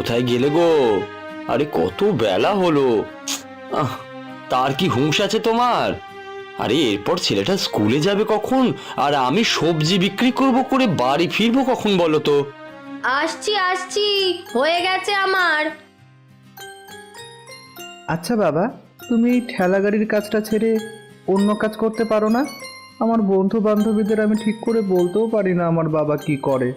কোথায় গেলে গো? আরে কত বেলা হলো। আহ, তার কি হুঁশ আছে তোমার? আরে এরপর ছেলেটা স্কুলে যাবে কখন? আর আমি সবজি বিক্রি করব করে বাড়ি ফিরবো কখন বলো তো? আসছি আসছি হয়ে গেছে আমার। আচ্ছা বাবা তুমি এই ঠেলা গাড়ির কাজটা ছেড়ে অন্য কাজ করতে পারো না? আমার বন্ধু বান্ধবীদের আমি ঠিক করে বলতেও পারি না আমার বাবা কি করে।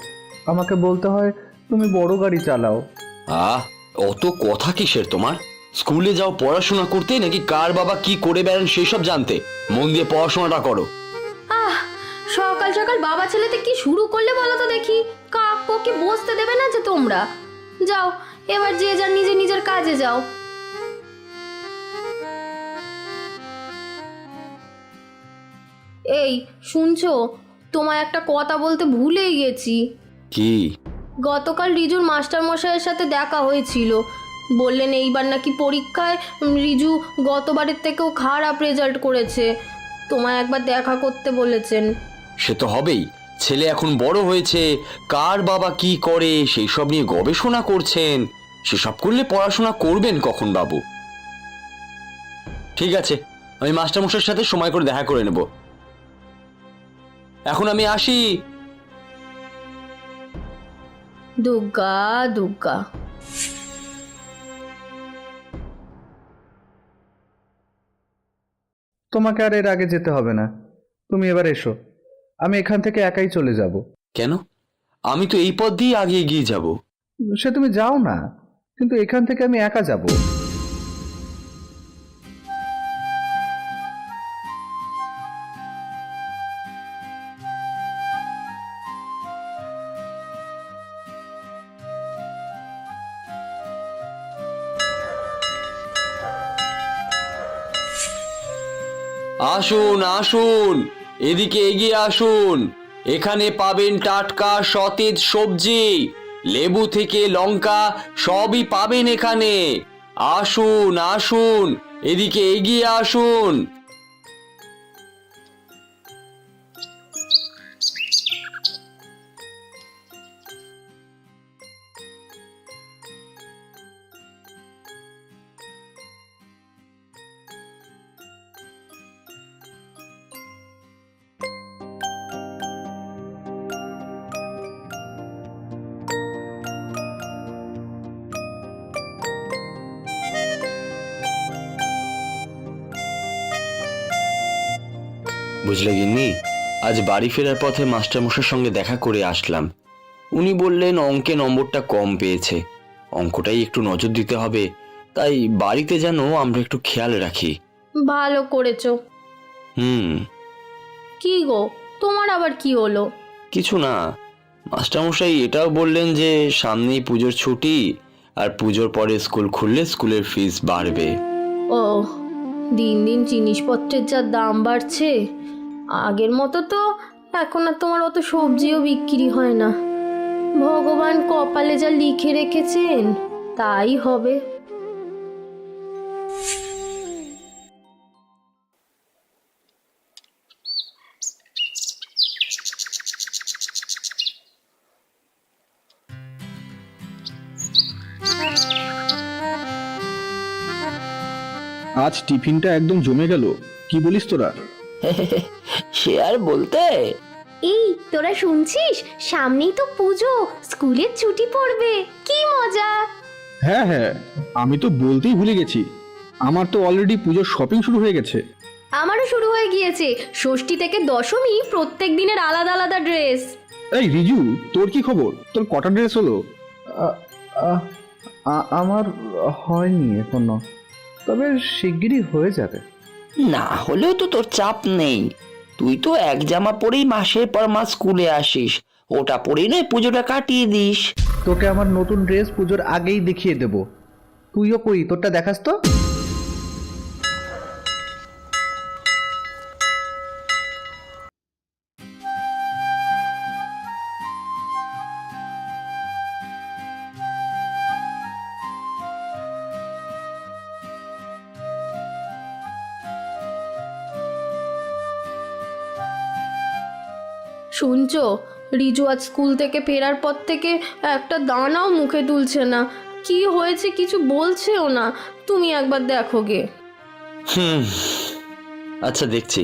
আমাকে বলতে হয় তুমি বড় গাড়ি চালাও। আহ অত কথা কিসের তোমার? স্কুলে যাও পড়াশোনা করতে নাকি কার বাবা কি করে বেড়ান সেসব জানতে? মন দিয়ে পড়াশোনাটা করো। আহ সকাল সকাল বাবা ছেলেতে কি শুরু করলে বলো তো দেখি। কাকুকে বসতে দেবে না যে তোমরা? যাও এবার যে যার নিজে নিজের কাজে যাও। এই শুনছো? তোমায় একটা কথা বলতে ভুলেই গেছি। কি? গতকাল রিজুর মাস্টার মশাইয়ের সাথে দেখা হয়েছিল। বললেন, এইবার নাকি পরীক্ষায় রিজু গতবারের থেকেও খারাপ রেজাল্ট করেছে। তোমায় একবার দেখা করতে বলেছেন। সে তো হবেই। ছেলে এখন বড় হয়েছে। কার বাবা কি করে সেই সব নিয়ে গবেষণা করছেন। সেসব করলে পড়াশোনা করবেন কখন বাবু? ঠিক আছে, আমি মাস্টারমশাইয়ের সাথে সময় করে দেখা করে নেব। এখন আমি আসি। দুর্গা দুর্গা তোমাকে আর এর আগে যেতে হবে না। তুমি এবার এসো। আমি এখান থেকে একাই চলে যাব। কেন? আমি তো এই পথ দিয়ে আগে এগিয়ে যাব। সে তুমি যাও না কিন্তু এখান থেকে আমি একা যাব। আসুন আসুন, এদিকে এগিয়ে আসুন। এখানে পাবেন টাটকা সতেজ সবজি, লেবু থেকে লঙ্কা, সবই পাবেন এখানে। আসুন আসুন, এদিকে এগিয়ে আসুন। বুঝলে গিন্নি? আজ বাড়ি ফেরার পথে মাস্টারমশাইয়ের সঙ্গে দেখা করে আসলাম। উনি বললেন অঙ্কে নম্বরটা কম পেয়েছে। অঙ্কটাই একটু নজর দিতে হবে। তাই বাড়িতে যেন আমরা একটু খেয়াল রাখি। ভালো করেছ। হুম। কি গো তোমার আবার কি হলো? কিছু না। মাস্টারমশাই এটাও বললেন যে সামনেই পুজোর ছুটি আর পুজোর পরে স্কুল খুললে স্কুলের ফিস বাড়বে। ও দিন দিন জিনিসপত্রের যা দাম বাড়ছে, আগের মতো তো এখন আর তোমার অত সবজিও বিক্রি হয় না। ভগবান কপালে যা লিখে রেখেছেন, তাই হবে। আজ টিফিনটা একদম জমে গেল। কি বলিস তোরা? সে আর বলতে? এই তোরা শুনছিস? সামনেই তো পুজো স্কুলের ছুটি পড়বে কি মজা। হ্যাঁ হ্যাঁ আমি তো বলতেই ভুলে গেছি। আমার তো অলরেডি পুজোর শপিং শুরু হয়ে গেছে। আমারও শুরু হয়ে গিয়েছে। ষষ্ঠী থেকে দশমী প্রত্যেক দিনের আলাদা আলাদা ড্রেস এই রিজু তোর কি খবর? তোর কটা ড্রেস হলো? আমার হয়নি এখনও। তবে শিগগিরই হয়ে যাবে। না হলেও তো তোর চাপ নেই। তুই তো এক জামা পরেই মাসের পর মাস স্কুলে আসিস। ওটা পরেই নয় পুজোটা কাটিয়ে দিস। তোকে আমার নতুন ড্রেস পুজোর আগেই দেখিয়ে দেবো। তুইও কই তোরটা দেখাস তো? শুনছো? রিজু আজ স্কুল থেকে ফেরার পর থেকে একটা দানাও মুখে তুলছে না। কি হয়েছে কিছু বলছেও না। তুমি একবার দেখো গে। হুম আচ্ছা দেখছি।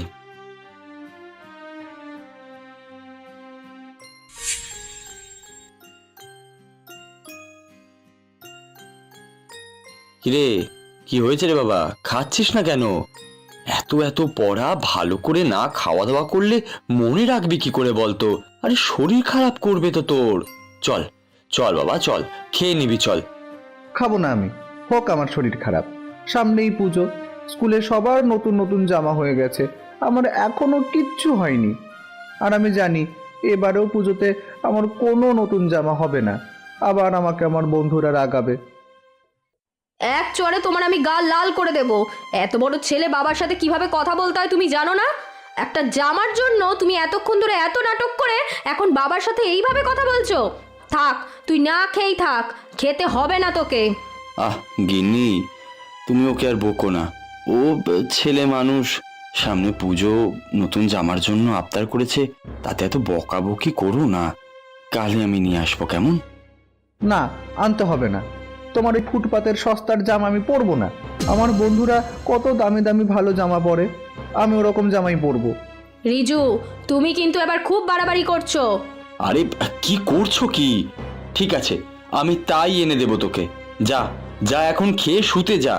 কিরে, কি হয়েছে রে বাবা? খাচ্ছিস না কেন? এত এত পড়া ভালো করে না খাওয়া দাওয়া করলে মনে রাখবি কি করে বলতো? আরে শরীর খারাপ করবে তো তোর। চল চল বাবা, চল, খেয়ে নিবি, চল। খাব না আমি। হোক আমার শরীর খারাপ। সামনেই পুজো। স্কুলে সবার নতুন নতুন জামা হয়ে গেছে। আমার এখনও কিচ্ছু হয়নি। আর আমি জানি, এবারেও পুজোতে আমার কোনো নতুন জামা হবে না। আবার আমাকে আমার বন্ধুরা রাগাবে। এক চড়ে তোমার আমি গাল লাল করে দেব। এত বড় ছেলে বাবার সাথে কীভাবে কথা বলতে হয় তুমি জানো না? একটা জামার জন্য তুমি এতক্ষণ ধরে এত নাটক করে এখন বাবার সাথে এইভাবে কথা বলছো? থাক তুই না খেয়েই থাক খেতে হবে না তোকে। আহ গিন্নি তুমি ওকে আর বকো না। ও ছেলে মানুষ সামনে পুজো নতুন জামার জন্য আবদার করেছে তাতে এত বকাবকি করো না। কালে আমি নিয়ে আসব কেমন? না আনতে হবে না। তোমার এই ফুটপাতের সস্তার জামা আমি পরবো না। আমার বন্ধুরা কত দামি দামি ভালো জামা পরে আমি ওরকম জামাই পরবো। রিজু তুমি কিন্তু এবার খুব বাড়াবাড়ি করছ। আরে কি করছ কি? ঠিক আছে আমি তাই এনে দেবো তোকে। যা যা এখন খেয়ে শুতে যা।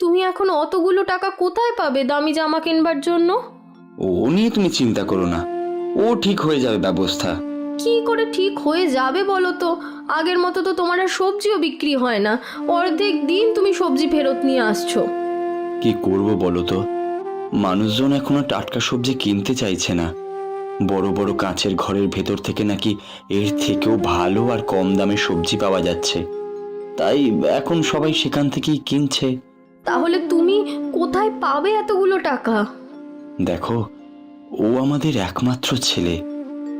তুমি এখন অতগুলো টাকা কোথায় পাবে দামি জামা কিনবার জন্য? ও নিয়ে তুমি চিন্তা করো না। ও ঠিক হয়ে যাবে ব্যবস্থা। কি করে ঠিক হয়ে যাবে বলো তো? আগের মতো তো তোমার আর সবজিও বিক্রি হয় না। অর্ধেক দিন তুমি সবজি ফেরত নিয়ে আসছো। কি করব বলো তো? মানুষজন এখনও টাটকা সবজি কিনতে চাইছে না। বড় বড় কাঁচের ঘরের ভেতর থেকে নাকি এর থেকেও ভালো আর কম দামে সবজি পাওয়া যাচ্ছে। তাই এখন সবাই সেখান থেকেই কিনছে। তাহলে তুমি কোথায় পাবে এতগুলো টাকা? দেখো ও আমাদের একমাত্র ছেলে।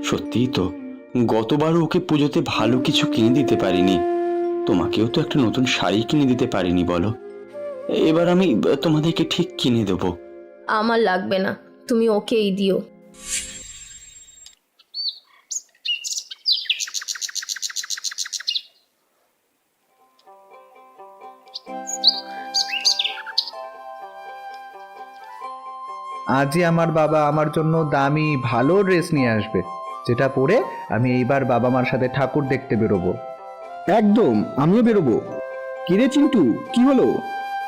সত্যিই তো, গতবারও ওকে পুজোতে ভালো কিছু কিনে দিতে পারিনি। তোমাকেও তো একটা নতুন শাড়ি কিনে দিতে পারিনি, বলো। এবার আমি তোমাদেরকে ঠিক কিনে দেবো। আমার লাগবে না, তুমি ওকেই দিও। আজই আমার বাবা আমার জন্য দামি ভালো ড্রেস নিয়ে আসবে। যেটা পরে আমি এইবার বাবা মার সাথে ঠাকুর দেখতে বেরোবো। একদম আমিও বেরোবো। কিরে চিন্টু কি হলো?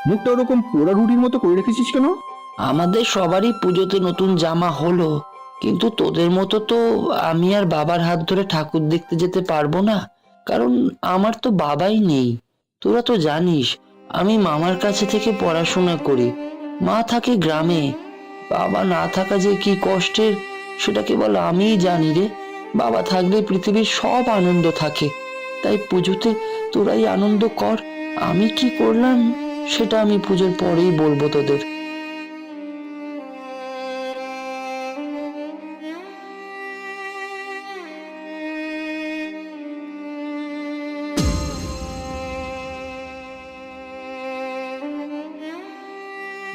মুখটা ওরকম পোড়া রুটির মতো করে রেখেছিস কেন? আমাদের সবারই পুজোতে নতুন জামা হলো কিন্তু তোদের মতো তো আমি আর বাবার হাত ধরে ঠাকুর দেখতে যেতে পারব না কারণ আমার তো বাবাই নেই। তোরা তো জানিস আমি মামার কাছে থেকে পড়াশোনা করি মা থাকে গ্রামে বাবা না থাকা যে কি কষ্টের, সেটা কেবল আমিই জানি রে। বাবা থাকলে পৃথিবীর সব আনন্দ থাকে। তাই পুজোতে তোরাই আনন্দ কর। আমি কি করলাম, সেটা আমি পুজোর পরেই বলব তোদের।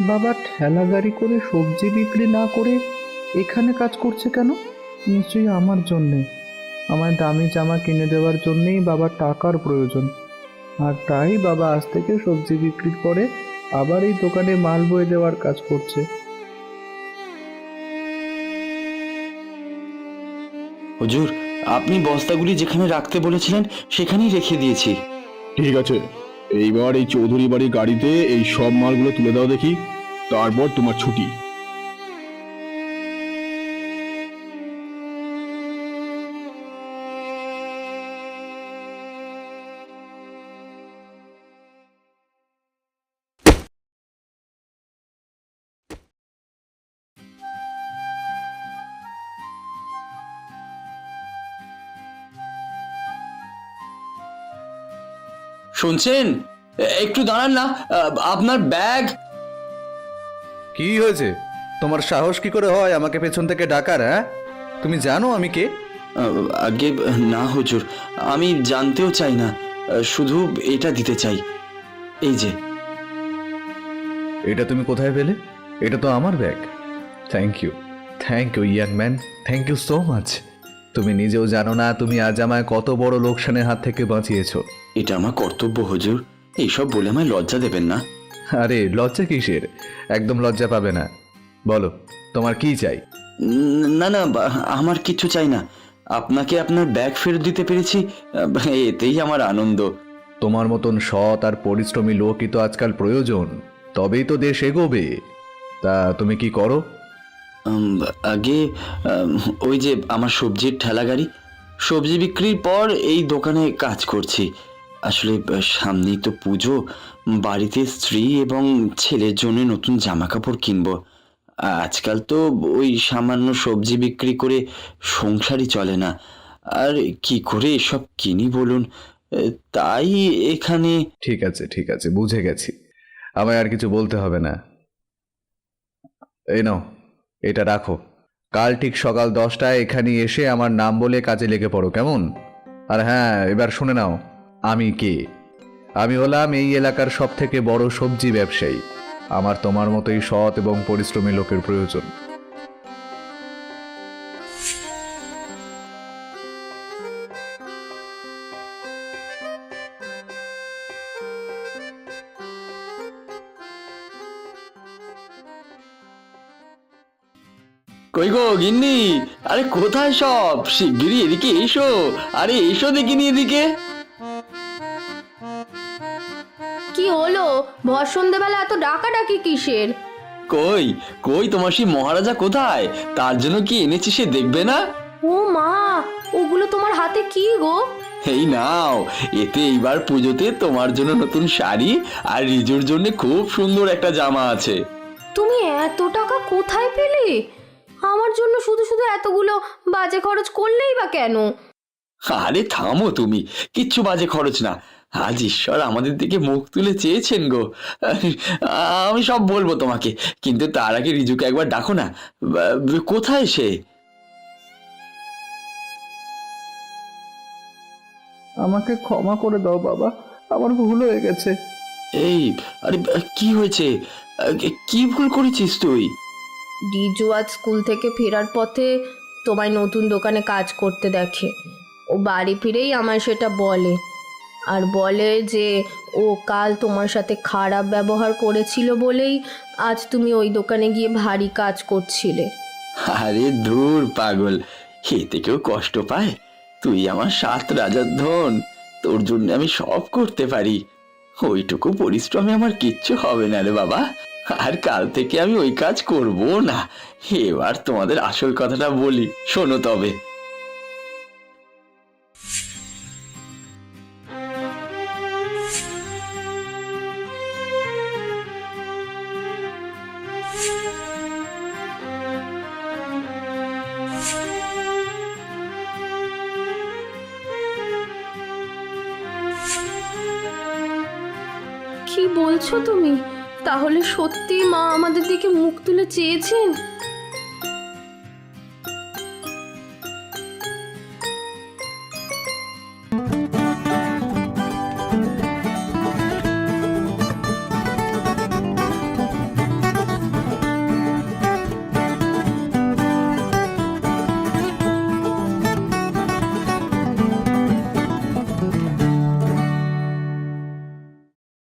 বাবা ঠেলা গাড়ি করে সবজি বিক্রি না করে এখানে কাজ করছে কেন? নিশ্চয়ই আমার জন্যে। আমার দামি জামা কিনে দেওয়ার জন্যেই বাবার টাকার প্রয়োজন। আর তাই বাবা আজ থেকে সবজি বিক্রির পরে আবার এই দোকানে মাল বয়ে দেওয়ার কাজ করছে। হুজুর আপনি বস্তাগুলি যেখানে রাখতে বলেছিলেন সেখানেই রেখে দিয়েছি। ঠিক আছে। এইবার এই চৌধুরী বাড়ির গাড়িতে এই সব মালগুলো তুলে দাও দেখি। তারপর তোমার ছুটি। শুনছেন? একটু দাঁড়ান না আপনার ব্যাগ। কি হয়েছে? তোমার সাহস কি করে হয় আমাকে পেছন থেকে ডাকার হ্যাঁ? তুমি জানো আমি কে? আগে না হুজুর। আমি জানতেও চাই না শুধু এটা দিতে চাই। এই যে। এটা তুমি কোথায় পেলে? এটা তো আমার bag. Thank you thank you young man thank you so much তুমি নিজেও জানো না তুমি আজ আমায় কত বড় লোকসানের হাত থেকে বাঁচিয়েছো। এটা আমার কর্তব্য হুজুর। এইসব বলে আমায় লজ্জা দেবেন না। আরে লজ্জা কিসের? একদম লজ্জা পাবে না। বলো তোমার কি চাই? না না বা- আমার কিছু চাই না। আপনাকে আপনার ব্যাগ ফেরত দিতে পেরেছি আহ, এতেই আমার আনন্দ। তোমার মতন সৎ আর পরিশ্রমী লোকই তো আজকাল প্রয়োজন। তবেই তো দেশ এগোবে। তা তুমি কি করো? উম, আগে উম, ওই যে আমার সবজির ঠেলা গাড়ি সবজি বিক্রির পর এই দোকানে কাজ করছি। আসলে সামনেই তো পুজো। বাড়িতে স্ত্রী এবং ছেলের জন্য নতুন জামা কাপড় কিনবো। আজকাল তো ওই সামান্য সবজি বিক্রি করে সংসারই চলে না। আর কি করে এসব কিনি বলুন? তাই এখানে ঠিক আছে ঠিক আছে, বুঝে গেছি। আমায় আর কিছু বলতে হবে না। এই নাও, এটা রাখো। কাল ঠিক সকাল দশটায় এখানে এসে আমার নাম বলে কাজে লেগে পড়ো, কেমন? আর হ্যাঁ এবার শুনে নাও। আমি কে? আমি হলাম এই এলাকার সব থেকে বড় সবজি ব্যবসায়ী। আমার তোমার মতোই সৎ এবং পরিশ্রমী লোকের প্রয়োজন। কই গো গিন্নি? আরে কোথায় সব? শিগগিরই এদিকে এসো। আরে এসো দেখিনি এদিকে। সন্ধেবেলা এত ডাকাডাকি কিসের? কই কই তোমার সেই মহারাজা কোথায়? তার জন্য কি এনেছি সে দেখবে না? ও মা ওগুলো তোমার হাতে কি গো? এই নাও এতে এইবার পুজোতে তোমার জন্য নতুন শাড়ি আর রিজুর জন্য খুব সুন্দর একটা জামা আছে। তুমি এত টাকা কোথায় পেলে? আমার জন্য শুধু শুধু এতগুলো বাজে খরচ করলেই বা কেন? আরে থামো তুমি কিচ্ছু বাজে খরচ না। আজ ঈশ্বর আমাদের দিকে মুখ তুলে চেয়েছেন গো। আমি সব বলব তোমাকে কিন্তু তার আগে রিজুকে একবার ডাকো না। কোথায় সে? আমাকে ক্ষমা করে দাও বাবা আমার ভুল হয়ে গেছে। এই আরে কি হয়েছে? কি ভুল করেছিস তুই? রিজু আজ স্কুল থেকে ফেরার পথে তোমায় নতুন দোকানে কাজ করতে দেখে। ও বাড়ি ফিরেই আমায় সেটা বলে। আর বলে যে, ও কাল তোমার সাথে খারাপ ব্যবহার করেছিল বলেই আজ তুমি ওই দোকানে গিয়ে ভারী কাজ করছিলে। আরে দূর পাগল, এতে কেউ কষ্ট পায়? তুই আমার সাত রাজার ধন, তোর জন্য আমি সব করতে পারি। ওইটুকু পরিশ্রমে আমার কিচ্ছু হবে না রে বাবা। আর কাল থেকে আমি ওই কাজ করব না। এবার তোমাদের আসল কথাটা বলি, শোনো তবে। মুখ তুলে চেয়েছেন?